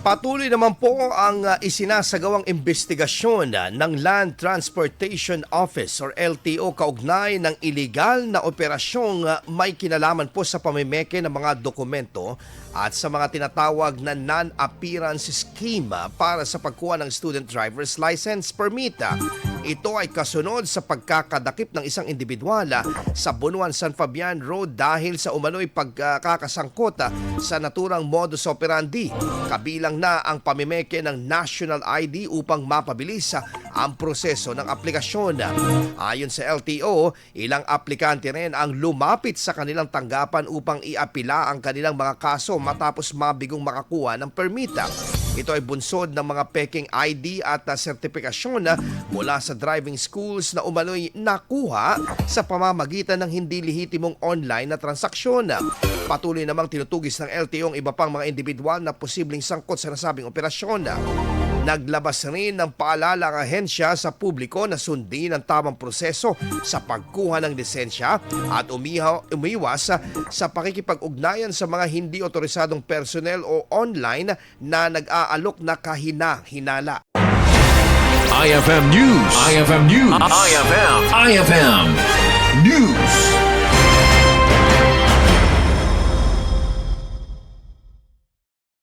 Patuloy naman po ang uh, isinasagawang investigasyon uh, ng Land Transportation Office or LTO kaugnay ng iligal na operasyong uh, may kinalaman po sa pamimeke ng mga dokumento at sa mga tinatawag na non-appearance scheme para sa pagkuha ng student driver's license permit. Ito ay kasunod sa pagkakadakip ng isang individual uh, sa Bunuan San Fabian Road dahil sa umano'y pagkakasangkot uh, sa naturang modus operandi. Kabilang na ang pamimeke ng national ID upang mapabilis uh, ang proseso ng aplikasyon. Ayon sa LTO, ilang aplikante rin ang lumapit sa kanilang tanggapan upang iapila ang kanilang mga kaso matapos mabigong makakuha ng permita. Ito ay bunsod ng mga peking ID at uh, sertifikasyon na mula sa driving schools na umano'y nakuha sa pamamagitan ng hindi lehitimong online na transaksyon. Patuloy namang tinutugis ng LTO ang iba pang mga individual na posibleng sangkot sa nasabing operasyon. Naglabas rin ng paalala ang ahensya sa publiko na sundin ang tamang proseso sa pagkuha ng lisensya at umiha, umiwas sa, sa pakikipag-ugnayan sa mga hindi otorisadong personnel o online na nag-aalok na kahina-hinala. IFM News. IFM News. IFM. IFM News.